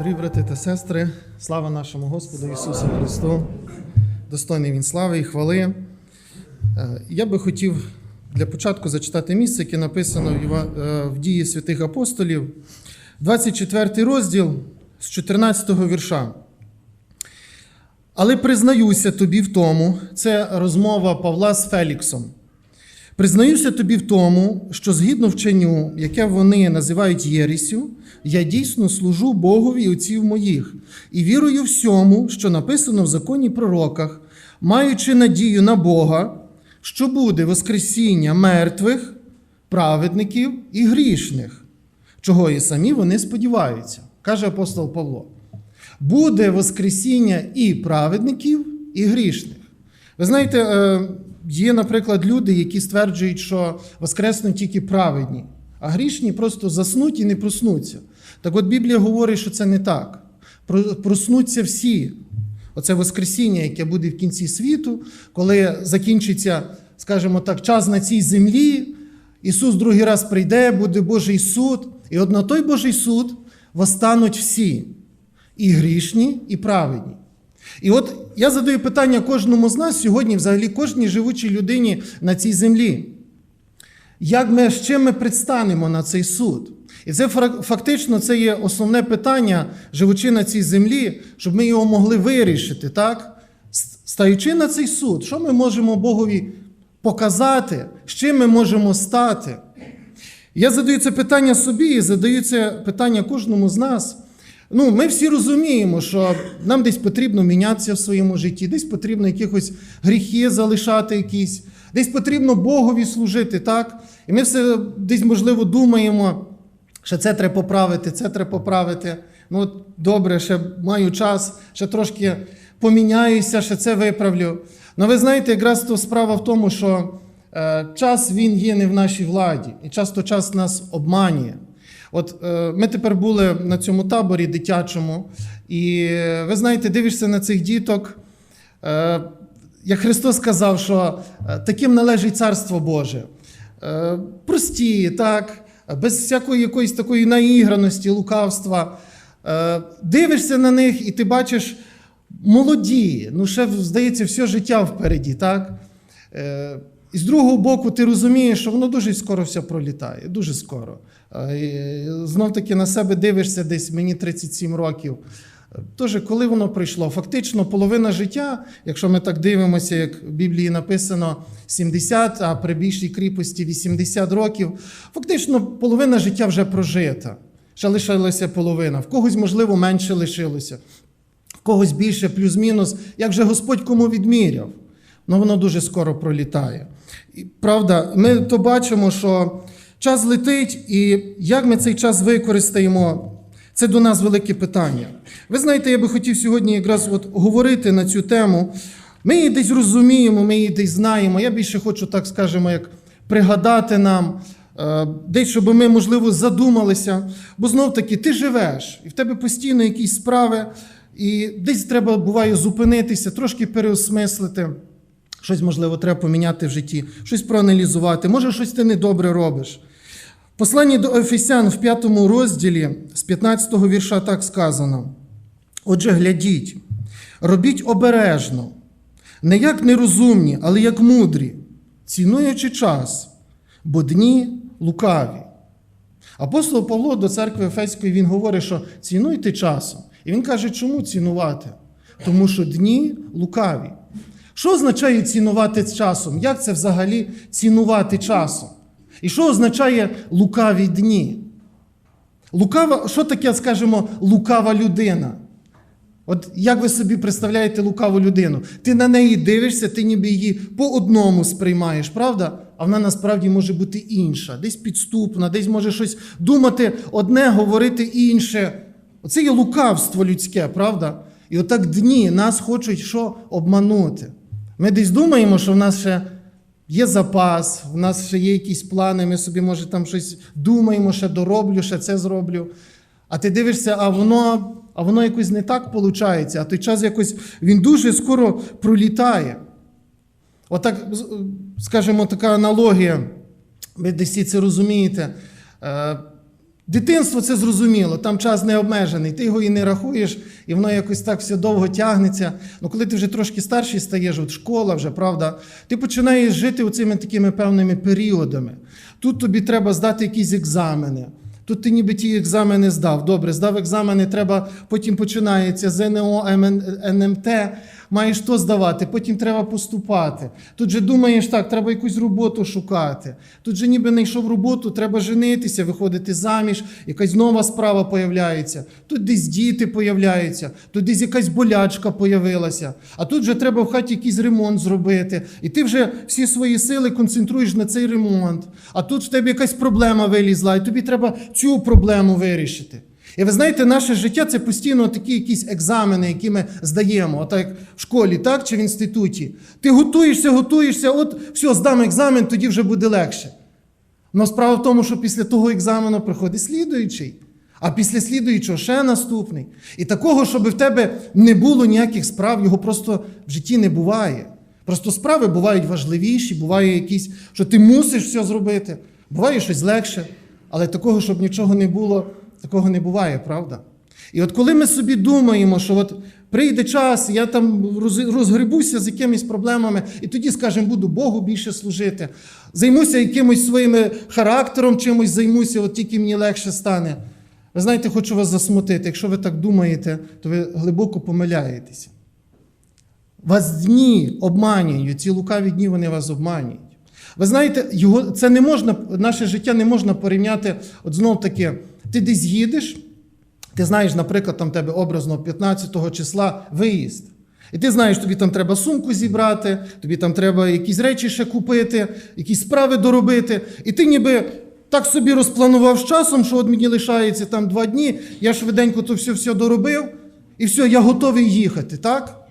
Дорогі брати та сестри, слава нашому Господу Ісусу Христу, достойний Він слави і хвали. Е, Я би хотів для початку зачитати місце, яке написано в е, дії святих апостолів, 24 розділ з 14 вірша. Але признаюся тобі в тому, це розмова Павла з Феліксом. Признаюся тобі в тому, що згідно вченню, яке вони називають Єрісю, я дійсно служу Богові отців моїх, і вірую всьому, що написано в законі пророках, маючи надію на Бога, що буде Воскресіння мертвих, праведників і грішних, чого і самі вони сподіваються, каже апостол Павло. Буде Воскресіння і праведників, і грішних. Ви знаєте, е, є, наприклад, люди, які стверджують, що воскреснуть тільки праведні, а грішні просто заснуть і не проснуться. Так от Біблія говорить, що це не так. Проснуться всі. Оце Воскресіння, яке буде в кінці світу, коли закінчиться, скажімо так, час на цій землі, Ісус другий раз прийде, буде Божий суд, і от на той Божий суд восстануть всі і грішні, і праведні. І от я задаю питання кожному з нас сьогодні, взагалі кожній живучій людині на цій землі. Як ми, з чим ми предстанемо на цей суд? І це фактично це є основне питання, живучи на цій землі, щоб ми його могли вирішити, так? Стаючи на цей суд, що ми можемо Богові показати, з чим ми можемо стати? Я задаю це питання собі і задаю це питання кожному з нас. Ну, ми всі розуміємо, що нам десь потрібно мінятися в своєму житті, десь потрібно якихось гріхи залишати якісь, десь потрібно Богові служити, так? І ми все десь, можливо, думаємо, що це треба поправити, це треба поправити. Ну, добре, ще маю час, ще трошки поміняюся, ще це виправлю. Ну, ви знаєте, якраз то справа в тому, що е, час він є не в нашій владі, і часто час нас обманює. От е, ми тепер були на цьому таборі дитячому, і е, ви знаєте, дивишся на цих діток. Е, як Христос сказав, що таким належить Царство Боже. Прості, так, без всякої якоїсь такої наіграності, лукавства. Дивишся на них, і ти бачиш молоді, ну ще, здається, все життя впереді, так? Е, і з другого боку, ти розумієш, що воно дуже скоро все пролітає, дуже скоро. Знов таки на себе дивишся десь мені 37 років. Тож, коли воно прийшло? Фактично, половина життя, якщо ми так дивимося, як в Біблії написано 70, а при більшій кріпості 80 років, фактично половина життя вже прожита. Ще лишилася половина. В когось, можливо, менше лишилося, в когось більше, плюс-мінус, як же Господь кому відміряв. Ну, воно дуже скоро пролітає. І, правда, ми то бачимо, що час летить, і як ми цей час використаємо, це до нас велике питання. Ви знаєте, я би хотів сьогодні якраз от говорити на цю тему. Ми її десь розуміємо, ми її десь знаємо. Я більше хочу, так скажемо, як пригадати нам, е, десь, щоб ми, можливо, задумалися. Бо знов таки ти живеш, і в тебе постійно якісь справи, і десь треба буває зупинитися, трошки переосмислити. Щось, можливо, треба поміняти в житті, щось проаналізувати. Може, щось ти недобре робиш. В посланні до Ефесян в п'ятому розділі з 15-го вірша так сказано: Отже, глядіть, робіть обережно, не як нерозумні, але як мудрі, цінуючи час, бо дні лукаві. Апостол Павло до церкви Ефеської він говорить, що цінуйте часом. І він каже, чому цінувати? Тому що дні лукаві. Що означає цінувати часом? Як це взагалі цінувати часом? І що означає лукаві дні? Лукава, що таке, скажімо, лукава людина? От як ви собі представляєте лукаву людину? Ти на неї дивишся, ти ніби її по одному сприймаєш, правда? А вона насправді може бути інша, десь підступна, десь може щось думати одне, говорити інше. Оце є лукавство людське, правда? І отак дні нас хочуть що обманути. Ми десь думаємо, що в нас ще є запас, в нас ще є якісь плани, ми собі, може, там щось думаємо, ще дороблю, ще це зроблю. А ти дивишся, а воно, а воно якось не так виходить, а той час якось він дуже скоро пролітає. Отак, скажімо, така аналогія, ви десь це розумієте. Дитинство це зрозуміло, там час не обмежений, ти його і не рахуєш, і воно якось так все довго тягнеться. Ну коли ти вже трошки старший стаєш, от школа вже, правда, ти починаєш жити оцими такими певними періодами. Тут тобі треба здати якісь екзамени. Тут ти ніби ті екзамени здав. Добре, здав екзамени, треба, потім починається ЗНО, НМТ, маєш то здавати, потім треба поступати. Тут же думаєш, так, треба якусь роботу шукати. Тут же ніби знайшов роботу, треба женитися, виходити заміж, якась нова справа появляється. Тут десь діти появляються, тут десь якась болячка появилася. А тут вже треба в хаті якийсь ремонт зробити. І ти вже всі свої сили концентруєш на цей ремонт. А тут в тебе якась проблема вилізла, і тобі треба цю проблему вирішити. І ви знаєте, наше життя це постійно такі якісь екзамени, які ми здаємо, отак як в школі, так чи в інституті. Ти готуєшся, готуєшся, от все, здам екзамен, тоді вже буде легше. Но справа в тому, що після того екзамену приходить слідуючий, а після слідуючого ще наступний. І такого, щоб в тебе не було ніяких справ, його просто в житті не буває. Просто справи бувають важливіші, буває якісь, що ти мусиш все зробити, буває щось легше, але такого, щоб нічого не було, такого не буває, правда? І от коли ми собі думаємо, що от прийде час, я там розгребуся з якимись проблемами, і тоді, скажімо, буду Богу більше служити, займуся якимось своїм характером, чимось займуся, от тільки мені легше стане. Ви знаєте, хочу вас засмутити. Якщо ви так думаєте, то ви глибоко помиляєтеся. Вас дні обманюють, ці лукаві дні вони вас обманюють. Ви знаєте, його, це не можна, наше життя не можна порівняти, от знов таки, ти десь їдеш, ти знаєш, наприклад, там тебе образно 15 числа виїзд. І ти знаєш, тобі там треба сумку зібрати, тобі там треба якісь речі ще купити, якісь справи доробити. І ти ніби так собі розпланував з часом, що от мені лишається там два дні, я швиденько то все, все доробив, і все, я готовий їхати, так?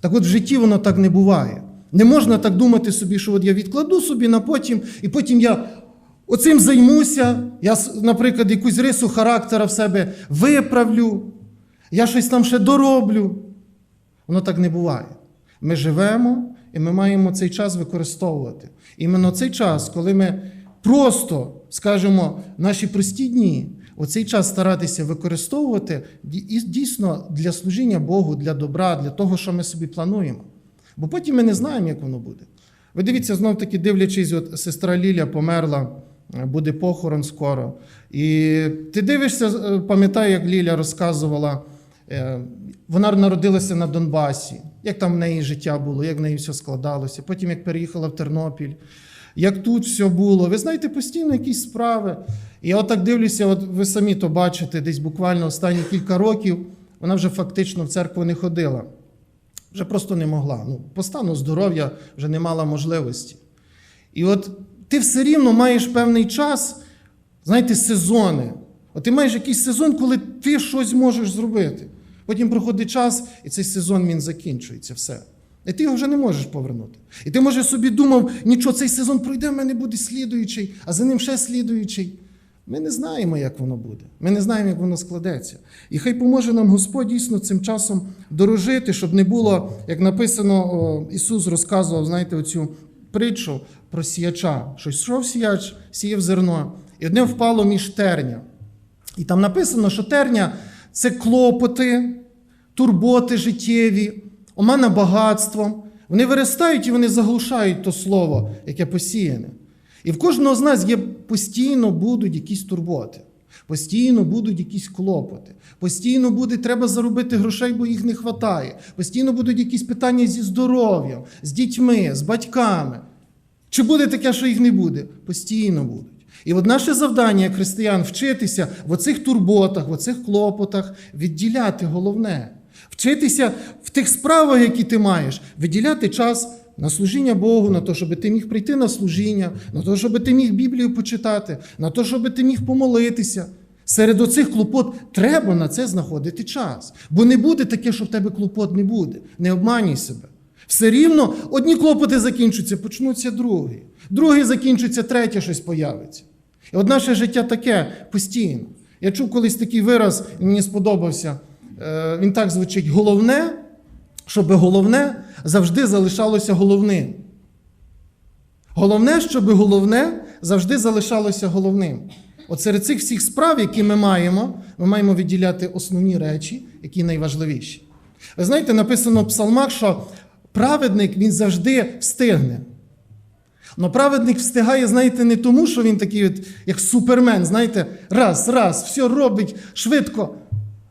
Так от в житті воно так не буває. Не можна так думати собі, що от я відкладу собі на потім, і потім я оцим займуся. Я, наприклад, якусь рису характера в себе виправлю, я щось там ще дороблю. Воно так не буває. Ми живемо і ми маємо цей час використовувати. Іменно цей час, коли ми просто скажімо, наші прості дні, оцей час старатися використовувати дійсно для служіння Богу, для добра, для того, що ми собі плануємо. Бо потім ми не знаємо, як воно буде. Ви дивіться, знов таки дивлячись, от сестра Ліля померла, буде похорон скоро. І ти дивишся, е, пам'ятаю, як Ліля розказувала, е, вона народилася на Донбасі, як там в неї життя було, як в неї все складалося. Потім як переїхала в Тернопіль, як тут все було. Ви знаєте, постійно якісь справи. І я отак дивлюся, от ви самі то бачите, десь буквально останні кілька років вона вже фактично в церкву не ходила. Вже просто не могла. Ну, по стану здоров'я вже не мала можливості. І от ти все рівно маєш певний час, знаєте, сезони. От ти маєш якийсь сезон, коли ти щось можеш зробити. Потім проходить час, і цей сезон він закінчується. Все. І ти його вже не можеш повернути. І ти, може, собі думав, нічого, цей сезон пройде, в мене буде слідуючий, а за ним ще слідуючий. Ми не знаємо, як воно буде. Ми не знаємо, як воно складеться. І хай поможе нам Господь дійсно цим часом дорожити, щоб не було, як написано, Ісус розказував, знаєте, оцю притчу про сіяча. Що йшов сіяч, сіяв зерно, і одне впало між терня. І там написано, що терня це клопоти, турботи життєві, омана багатством. Вони виростають і вони заглушають то слово, яке посіяне. І в кожного з нас є постійно будуть якісь турботи, постійно будуть якісь клопоти, постійно буде треба заробити грошей, бо їх не вистачає. Постійно будуть якісь питання зі здоров'ям, з дітьми, з батьками. Чи буде таке, що їх не буде? Постійно будуть. І от наше завдання, як християн, вчитися в оцих турботах, в оцих клопотах, відділяти головне. Вчитися в тих справах, які ти маєш, виділяти час на служіння Богу, на те, щоб ти міг прийти на служіння, на те, щоб ти міг Біблію почитати, на те, щоб ти міг помолитися. Серед оцих клопот треба на це знаходити час. Бо не буде таке, що в тебе клопот не буде. Не обманюй себе. Все рівно одні клопоти закінчуються, почнуться другі. Другі закінчуються, третє щось появиться. І от наше життя таке постійно. Я чув колись такий вираз, мені сподобався. Е, Він так звучить: головне, щоб головне завжди залишалося головним. Головне, щоб головне завжди залишалося головним. От серед цих всіх справ, які ми маємо, ми маємо відділяти основні речі, які найважливіші. Ви знаєте, написано в псалмах, що праведник він завжди встигне. Но праведник встигає, знаєте, не тому, що він такий, от, як супермен, знаєте, раз, раз, все робить швидко.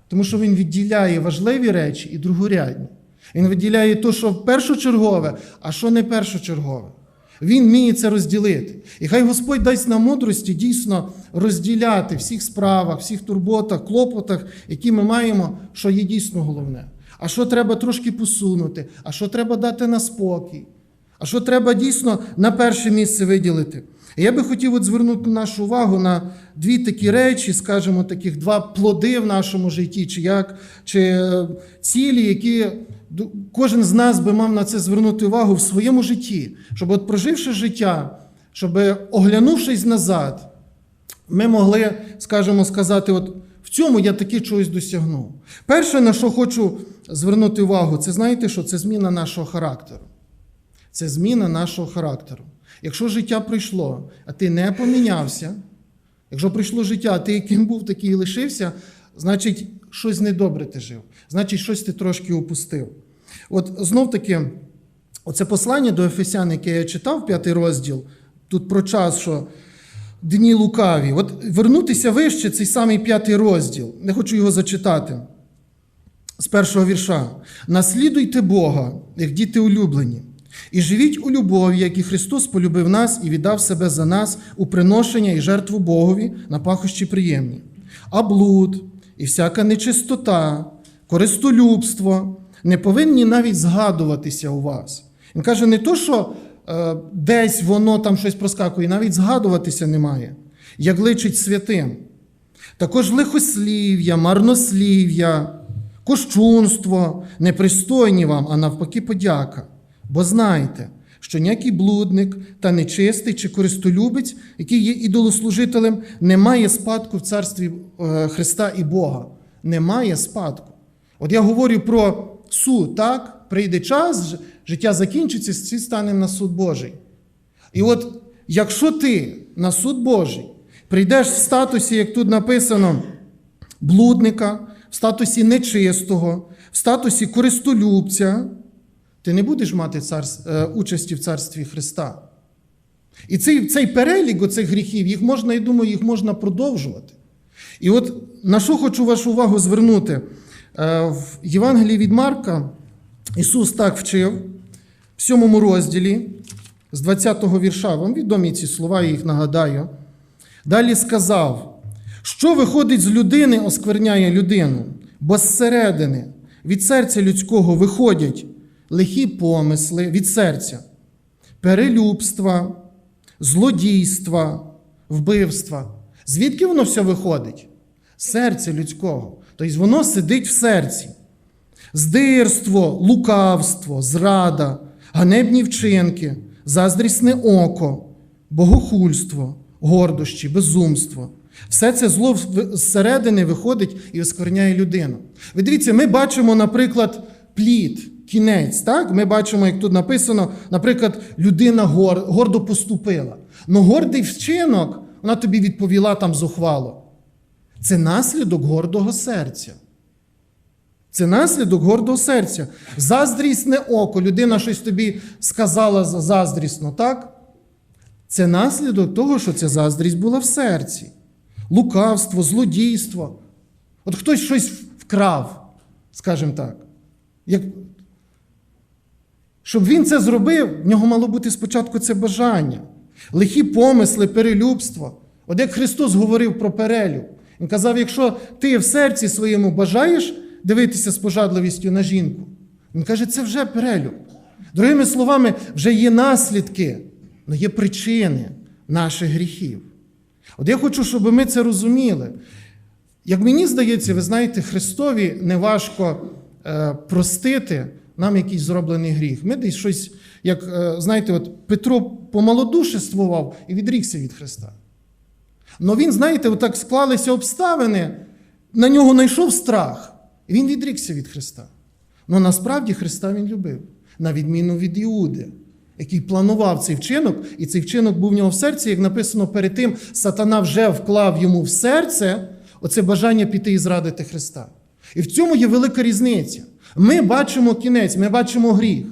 Тому що він відділяє важливі речі і другорядні. Він виділяє те, що першочергове, а що не першочергове. Він вміє це розділити. І хай Господь дасть нам мудрості дійсно розділяти всіх справах, всіх турботах, клопотах, які ми маємо, що є дійсно головне. А що треба трошки посунути, а що треба дати на спокій, а що треба дійсно на перше місце виділити. І Я би хотів от звернути нашу увагу на дві такі речі, скажімо, таких два плоди в нашому житті, чи як, чи е, цілі, які кожен з нас би мав на це звернути увагу в своєму житті, щоб, от проживши життя, щоб оглянувшись назад, ми могли, скажімо, сказати, от в цьому я таки чогось досягнув. Перше, на що хочу звернути увагу, це знаєте, що це зміна нашого характеру. Це зміна нашого характеру. Якщо життя прийшло, а ти не помінявся, якщо прийшло життя, а ти яким був, такий і лишився, значить, щось недобре ти жив, значить, щось ти трошки упустив. От знов таки, оце послання до Ефесян, яке я читав, п'ятий розділ, тут про час, що дні лукаві. От вернутися вище, цей самий п'ятий розділ. Не хочу його зачитати. З першого вірша. Наслідуйте Бога, як діти улюблені, і живіть у любові, як і Христос полюбив нас і віддав себе за нас у приношення і жертву Богові на пахощі приємні. А блуд і всяка нечистота, користолюбство не повинні навіть згадуватися у вас. Він каже, не то, що е, десь воно там щось проскакує, навіть згадуватися немає, як личить святим. Також лихослів'я, марнослів'я, кощунство, непристойні вам, а навпаки, подяка. Бо знайте, що ніякий блудник та нечистий чи користолюбець, який є ідолослужителем, не має спадку в царстві е, Христа і Бога. Немає спадку. От я говорю про суд, так? Прийде час, життя закінчиться, всі станемо на суд Божий. І от якщо ти на суд Божий прийдеш в статусі, як тут написано, блудника, в статусі нечистого, в статусі користолюбця, ти не будеш мати царс... е, участі в царстві Христа. І цей, цей перелік оцих гріхів, їх можна, я думаю, їх можна продовжувати. І от на що хочу вашу увагу звернути. Е, В Євангелії від Марка Ісус так вчив в сьомому розділі з 20-го вірша. Вам відомі ці слова, я їх нагадаю. Далі сказав, що виходить з людини, оскверняє людину, бо зсередини, від серця людського виходять лихі помисли від серця, перелюбства, злодійства, вбивства. Звідки воно все виходить? З серця людського. Тобто воно сидить в серці. Здирство, лукавство, зрада, ганебні вчинки, заздрісне око, богохульство, гордощі, безумство. Все це зло зсередини виходить і оскверняє людину. Ви дивіться, ми бачимо, наприклад, плід, кінець. Так? Ми бачимо, як тут написано, наприклад, людина гордо поступила. Но гордий вчинок, вона тобі відповіла там зухвало. Це наслідок гордого серця. Це наслідок гордого серця. Заздрісне око. Людина щось тобі сказала заздрісно, так? Це наслідок того, що ця заздрість була в серці. Лукавство, злодійство. От хтось щось вкрав, скажімо так. Як... Щоб він це зробив, в нього мало бути спочатку це бажання. Лихі помисли, перелюбство. От як Христос говорив про перелюб. Він казав: якщо ти в серці своєму бажаєш дивитися з пожадливістю на жінку, він каже, це вже перелюб. Другими словами, вже є наслідки, але є причини наших гріхів. От я хочу, щоб ми це розуміли. Як мені здається, ви знаєте, Христові неважко е, простити нам якийсь зроблений гріх. Ми десь щось, як е, знаєте, от Петро помалодушествував і відрікся від Христа. Но він, знаєте, отак склалися обставини, на нього знайшов страх, і він відрікся від Христа. Ну насправді Христа він любив, на відміну від Іуди, який планував цей вчинок, і цей вчинок був в нього в серці, як написано перед тим, сатана вже вклав йому в серце оце бажання піти і зрадити Христа. І в цьому є велика різниця. Ми бачимо кінець, ми бачимо гріх.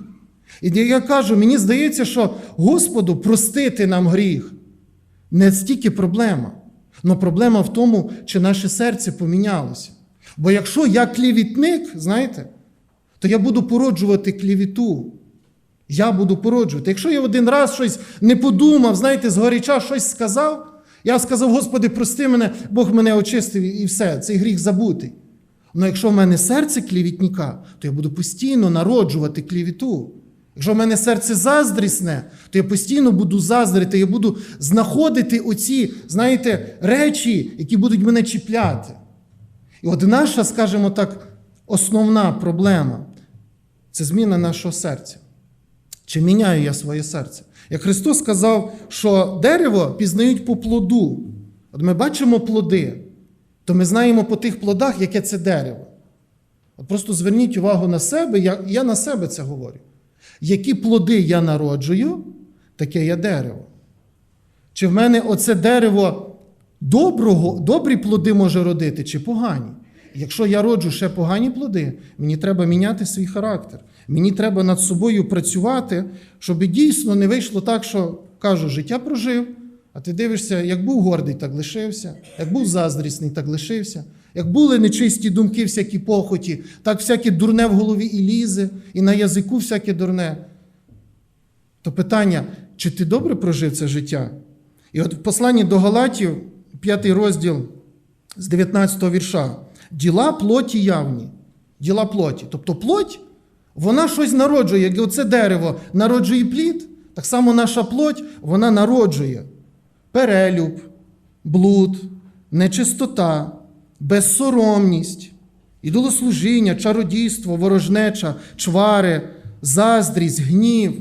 І я кажу, мені здається, що Господу простити нам гріх не стільки проблема, але проблема в тому, чи наше серце помінялося. Бо якщо я клівітник, знаєте, то я буду породжувати клівіту. Я буду породжувати. Якщо я один раз щось не подумав, знаєте, згоряча щось сказав, я сказав, Господи, прости мене, Бог мене очистив і все, цей гріх забутий. Але якщо в мене серце клівітника, то я буду постійно народжувати клівіту. Якщо в мене серце заздрісне, то я постійно буду заздрити, я буду знаходити оці, знаєте, речі, які будуть мене чіпляти. І от наша, скажімо так, основна проблема це зміна нашого серця. Чи міняю я своє серце? Як Христос сказав, що дерево пізнають по плоду. От ми бачимо плоди, то ми знаємо по тих плодах, яке це дерево. От просто зверніть увагу на себе, я, я на себе це говорю. Які плоди я народжую, таке я дерево. Чи в мене оце дерево доброго, добрі плоди може родити, чи погані? Якщо я роджу ще погані плоди, мені треба міняти свій характер. Мені треба над собою працювати, щоб дійсно не вийшло так, що кажу, життя прожив, а ти дивишся, як був гордий, так лишився, як був заздрісний, так лишився. Як були нечисті думки, всякі похоті, так всяке дурне в голові і лізе, і на язику всяке дурне. То питання, чи ти добре прожив це життя? І от в посланні до Галатів, п'ятий розділ з 19 вірша, діла плоті явні. Діла плоті. Тобто плоть, вона щось народжує. Як оце дерево народжує плід, так само наша плоть, вона народжує перелюб, блуд, нечистота, безсоромність, ідолослужіння, чародійство, ворожнеча, чвари, заздрість, гнів.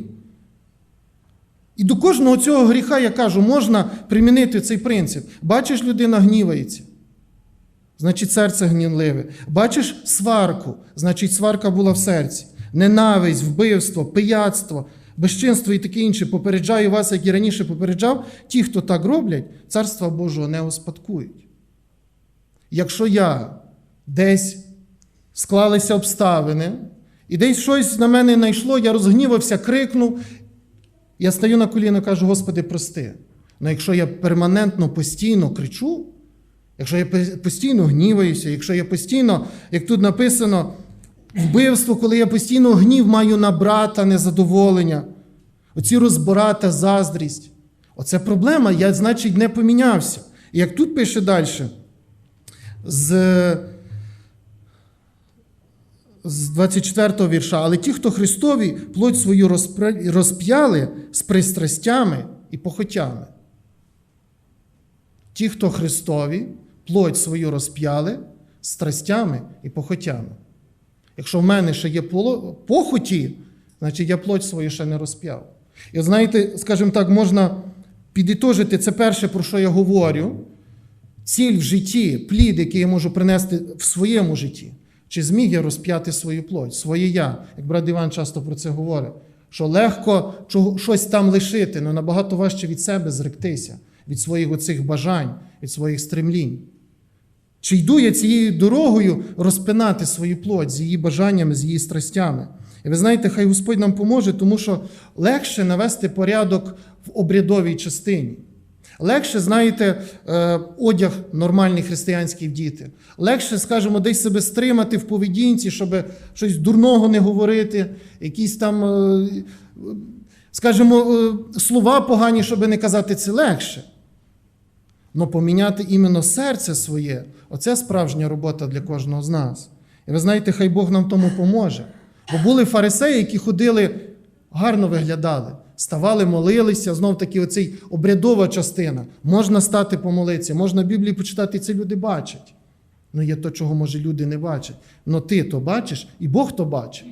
І до кожного цього гріха, я кажу, можна примінити цей принцип. Бачиш, людина гнівається. Значить, серце гнівливе. Бачиш сварку, значить, сварка була в серці. Ненависть, вбивство, пияцтво, безчинство і таке інше. Попереджаю вас, як і раніше попереджав, ті, хто так роблять, царства Божого не успадкують. Якщо я десь склалися обставини, і десь щось на мене знайшло, я розгнівався, крикнув, я стаю на коліно і кажу, Господи, прости. Але якщо я перманентно постійно кричу, якщо я постійно гніваюся, якщо я постійно, як тут написано, вбивство, коли я постійно гнів маю на брата, незадоволення, оці розбората, заздрість, оце проблема, я, значить, не помінявся. І як тут пише далі, з з 24 го вірша, але ті, хто Христові плоть свою розп'яли з пристрастями і похотями. Ті, хто Христові плоть свою розп'яли з страстями і похотями. Якщо в мене ще є похоті, значить я плоть свою ще не розп'яв. І знаєте, скажімо так, можна підітожити це перше, про що я говорю. Ціль в житті, плід, який я можу принести в своєму житті. Чи зміг я розп'яти свою плоть, своє я, як брат Іван часто про це говорить, що легко щось там лишити, але набагато важче від себе зректися, від своїх оцих бажань, від своїх стремлінь. Чи йду я цією дорогою розпинати свою плоть з її бажаннями, з її страстями? І ви знаєте, хай Господь нам поможе, тому що легше навести порядок в обрядовій частині. Легше, знаєте, е, одяг нормальний християнський діти. Легше, скажімо, десь себе стримати в поведінці, щоб щось дурного не говорити, якісь там, е, скажімо, е, слова погані, щоб не казати, це легше. Но поміняти іменно серце своє оце справжня робота для кожного з нас. І ви знаєте, хай Бог нам тому поможе. Бо були фарисеї, які ходили, гарно виглядали. Ставали, молилися, знов таки оцей обрядова частина. Можна стати помолитися, можна Біблію почитати, і це люди бачать. Ну є то, чого, може, люди не бачать. Но ти то бачиш, і Бог то бачить.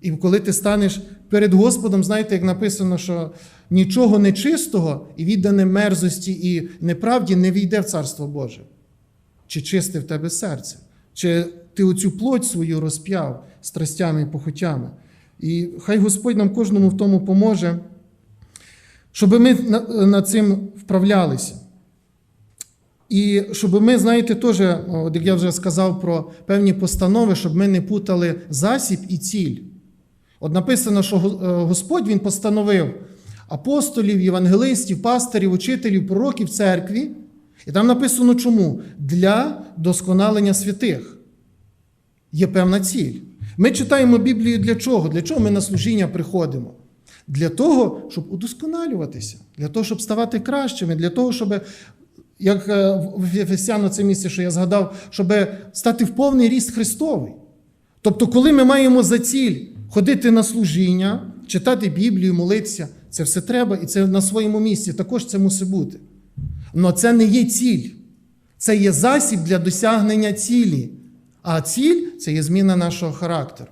І коли ти станеш перед Господом, знаєте, як написано, що нічого нечистого і віддане мерзості і неправді не війде в Царство Боже. Чи чисте в тебе серце? Чи ти оцю плоть свою розп'яв страстями і похотями? І хай Господь нам кожному в тому поможе. Щоб ми над цим вправлялися. І щоб ми, знаєте, теж, як я вже сказав про певні постанови, щоб ми не путали засіб і ціль. От написано, що е, Господь Він постановив апостолів, євангелистів, пастирів, учителів, пророків церкві. І там написано чому? Для досконалення святих. Є певна ціль. Ми читаємо Біблію для чого? Для чого ми на служіння приходимо? Для того, щоб удосконалюватися, для того, щоб ставати кращими, для того, щоб, як е, в Ефесяну це місце, що я згадав, щоб стати в повний ріст Христовий. Тобто, коли ми маємо за ціль ходити на служіння, читати Біблію, молитися, це все треба, і це на своєму місці також це мусить бути. Але це не є ціль. Це є засіб для досягнення цілі. А ціль це є зміна нашого характеру.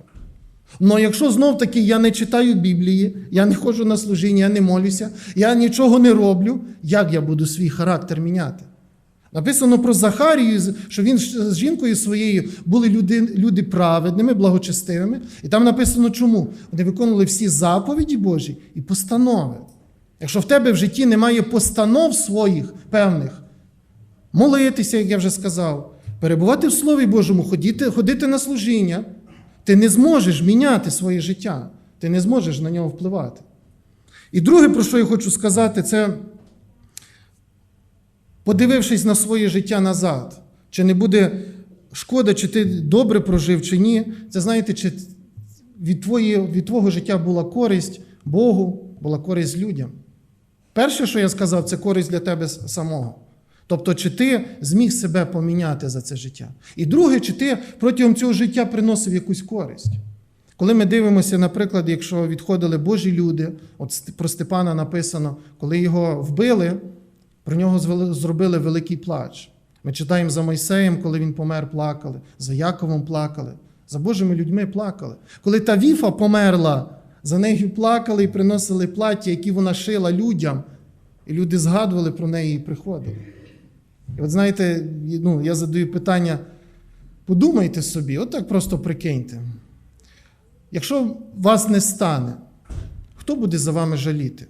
Ну якщо знов таки я не читаю Біблії, я не ходжу на служіння, я не молюся, я нічого не роблю, як я буду свій характер міняти? Написано про Захарію, що він з жінкою своєю були люди, люди праведними, благочестивими. І там написано чому? Вони виконували всі заповіді Божі і постанови. Якщо в тебе в житті немає постанов своїх певних, молитися, як я вже сказав, перебувати в Слові Божому, ходити, ходити на служіння, ти не зможеш міняти своє життя, ти не зможеш на нього впливати. І друге, про що я хочу сказати, це подивившись на своє життя назад, чи не буде шкода, чи ти добре прожив, чи ні, це знаєте, чи від, твої, від твого життя була користь Богу, була користь людям. Перше, що я сказав, це користь для тебе самого. Тобто, чи ти зміг себе поміняти за це життя. І друге, чи ти протягом цього життя приносив якусь користь. Коли ми дивимося, наприклад, якщо відходили Божі люди, от про Степана написано, коли його вбили, про нього зробили великий плач. Ми читаємо за Мойсеєм, коли він помер, плакали, за Яковом плакали, за Божими людьми плакали. Коли та віфа померла, за нею плакали і приносили плаття, які вона шила людям, і люди згадували про неї і приходили. І от знаєте, ну, я задаю питання: подумайте собі, отак просто прикиньте. Якщо вас не стане, хто буде за вами жаліти?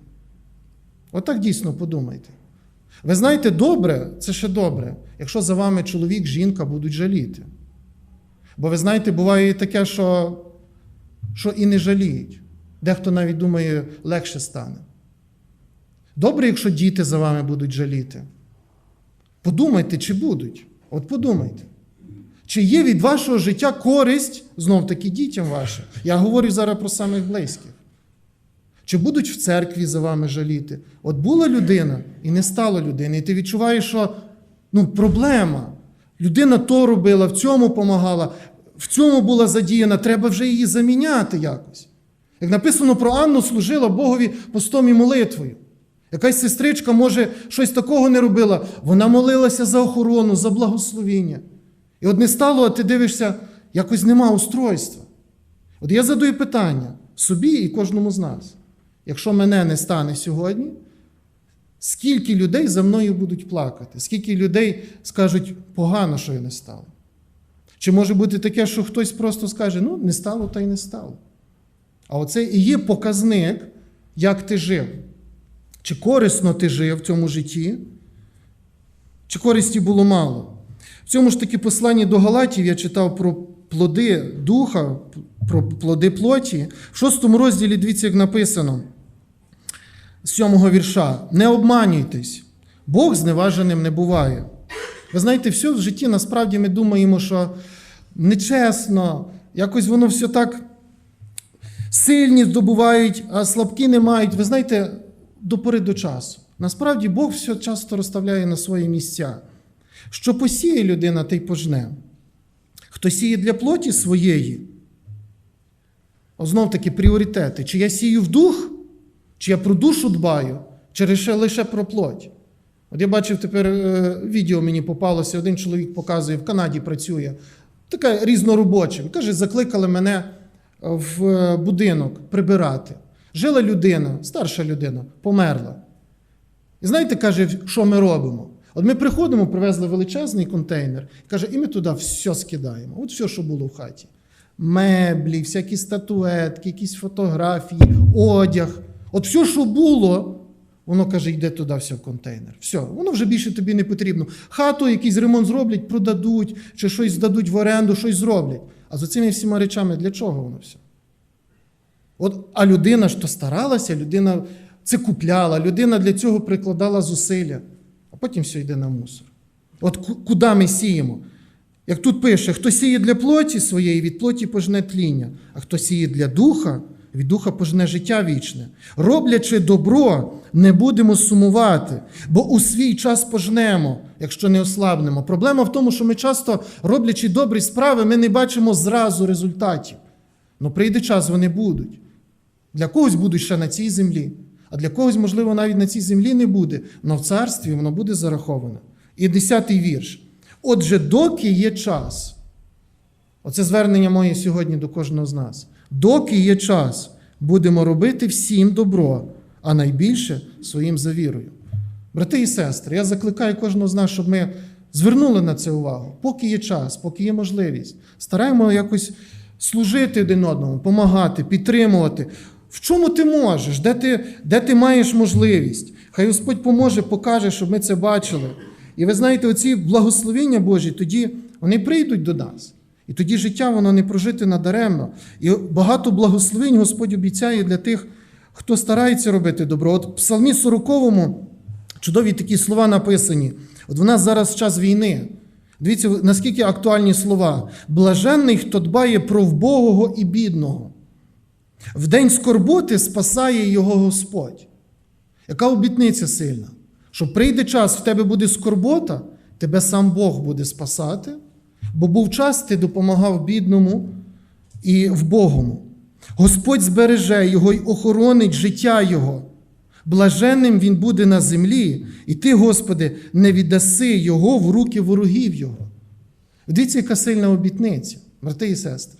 Отак дійсно подумайте. Ви знаєте, добре, це ще добре, якщо за вами чоловік, жінка будуть жаліти. Бо ви знаєте, буває і таке, що, що і не жаліють. Дехто навіть думає, легше стане. Добре, якщо діти за вами будуть жаліти. Подумайте, чи будуть. От подумайте. Чи є від вашого життя користь знов таки дітям вашим? Я говорю зараз про самих близьких. Чи будуть в церкві за вами жаліти? От була людина і не стало людини, і ти відчуваєш, що ну, проблема. Людина то робила, в цьому помагала, в цьому була задіяна, треба вже її заміняти якось. Як написано про Анну, служила Богові постом і молитвою. Якась сестричка, може, щось такого не робила. Вона молилася за охорону, за благословіння. І от не стало, а ти дивишся, якось нема устройства. От я задаю питання собі і кожному з нас. Якщо мене не стане сьогодні, скільки людей за мною будуть плакати? Скільки людей скажуть погано, що я не стало? Чи може бути таке, що хтось просто скаже, ну, не стало, та й не стало. А оце і є показник, як ти жив. Чи корисно ти жив в цьому житті, чи користі було мало. В цьому ж таки посланні до Галатів я читав про плоди духа, про плоди плоті. В шостому розділі дивіться, як написано з сьомого вірша: Не обманюйтесь, Бог зневаженим не буває. Ви знаєте, все в житті насправді ми думаємо, що нечесно, якось воно все так сильні здобувають, а слабкі не мають. Ви знаєте, до пори до часу. Насправді Бог все часто розставляє на свої місця. Що посіє людина, те й пожне. Хто сіє для плоті своєї, знов таки пріоритети. Чи я сію в дух, чи я про душу дбаю, чи лише, лише про плоть. От я бачив тепер е, відео мені попалося, один чоловік показує, в Канаді працює, таке різноробоче. Він Каже, закликали мене в е, будинок прибирати. Жила людина, старша людина, померла. І знаєте, каже, що ми робимо? От ми приходимо, привезли величезний контейнер, каже, і ми туди все скидаємо. От все, що було в хаті. Меблі, всякі статуетки, якісь фотографії, одяг. От все, що було, воно каже, йде туди все в контейнер. Все, воно вже більше тобі не потрібно. Хату, якийсь ремонт зроблять, продадуть, чи щось здадуть в оренду, щось зроблять. А з цими всіма речами для чого воно все? От, а людина ж то старалася, людина це купляла, людина для цього прикладала зусилля, а потім все йде на мусор. От куди ми сіємо? Як тут пише, хто сіє для плоті своєї, від плоті пожне тління, а хто сіє для духа, від духа пожне життя вічне. Роблячи добро, не будемо сумувати, бо у свій час пожнемо, якщо не ослабнемо. Проблема в тому, що ми часто, роблячи добрі справи, ми не бачимо зразу результатів. Ну прийде час, вони будуть. Для когось будуть ще на цій землі, а для когось, можливо, навіть на цій землі не буде, але в царстві воно буде зараховане. І десятий вірш. Отже, доки є час, оце звернення моє сьогодні до кожного з нас. Доки є час, будемо робити всім добро, а найбільше своїм за вірою. Брати і сестри, я закликаю кожного з нас, щоб ми звернули на це увагу. Поки є час, поки є можливість, стараємо якось служити один одному, допомагати, підтримувати. В чому ти можеш, де ти, де ти маєш можливість? Хай Господь поможе, покаже, щоб ми це бачили. І ви знаєте, оці благословення Божі, тоді вони прийдуть до нас. І тоді життя воно не прожити надаремно. І багато благословень Господь обіцяє для тих, хто старається робити добро. От в Псалмі 40 чудові такі слова написані. От в нас зараз час війни. Дивіться, наскільки актуальні слова. Блаженний, хто дбає про вбогого і бідного. В день скорботи спасає його Господь. Яка обітниця сильна? Що прийде час, в тебе буде скорбота, тебе сам Бог буде спасати, бо був час, ти допомагав бідному і вбогому. Господь збереже його й охоронить життя його. Блаженним він буде на землі, і ти, Господи, не віддаси його в руки ворогів його. Дивіться, яка сильна обітниця, брати і сестри.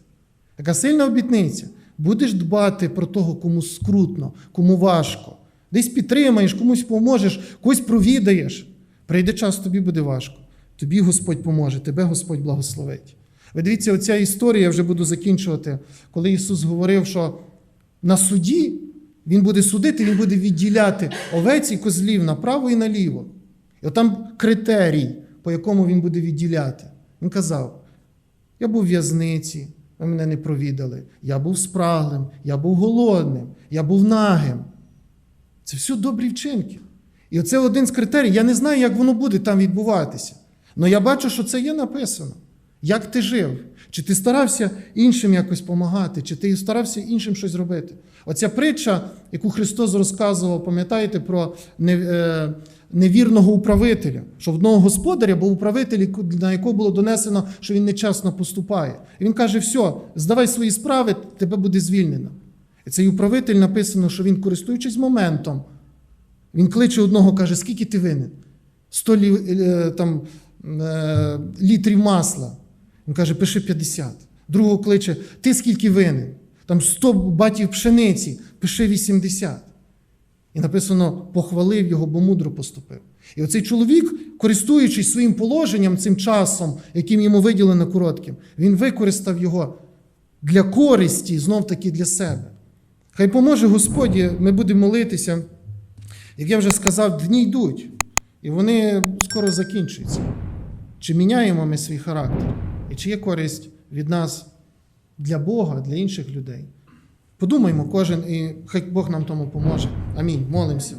Яка сильна обітниця. Будеш дбати про того, кому скрутно, кому важко. Десь підтримаєш, комусь поможеш, когось провідаєш. Прийде час, тобі буде важко. Тобі Господь поможе, тебе Господь благословить. Ви дивіться, оця історія, я вже буду закінчувати, коли Ісус говорив, що на суді Він буде судити, Він буде відділяти овець і козлів направо і наліво. І от там критерій, по якому він буде відділяти. Він казав: я був в'язниці, ви мене не провідали. Я був спраглим, я був голодним, я був нагим. Це все добрі вчинки. І оце один з критерій. Я не знаю, як воно буде там відбуватися. Але я бачу, що це є написано. Як ти жив? Чи ти старався іншим якось допомагати, чи ти старався іншим щось робити? Оця притча, яку Христос розказував, пам'ятаєте про не- е, невірного управителя, що одного господаря був управитель, на якого було донесено, що він нечесно поступає. І він каже: все, здавай свої справи, тебе буде звільнено. І цей управитель написано, що він, користуючись моментом, він кличе одного, каже, скільки ти винен? 100 лі, е, там, е, літрів масла. Він каже, пиши 50. Другого кличе, ти скільки винен? Там 100 батів пшениці, пиши 80. І написано, похвалив його, бо мудро поступив. І оцей чоловік, користуючись своїм положенням, цим часом, яким йому виділено коротким, він використав його для користі, знов таки для себе. Хай поможе Господі, ми будемо молитися. Як я вже сказав, дні йдуть, і вони скоро закінчуються. Чи міняємо ми свій характер? І чи є користь від нас для Бога, для інших людей? Подумаймо кожен, і хай Бог нам тому поможе. Амінь. Молимося.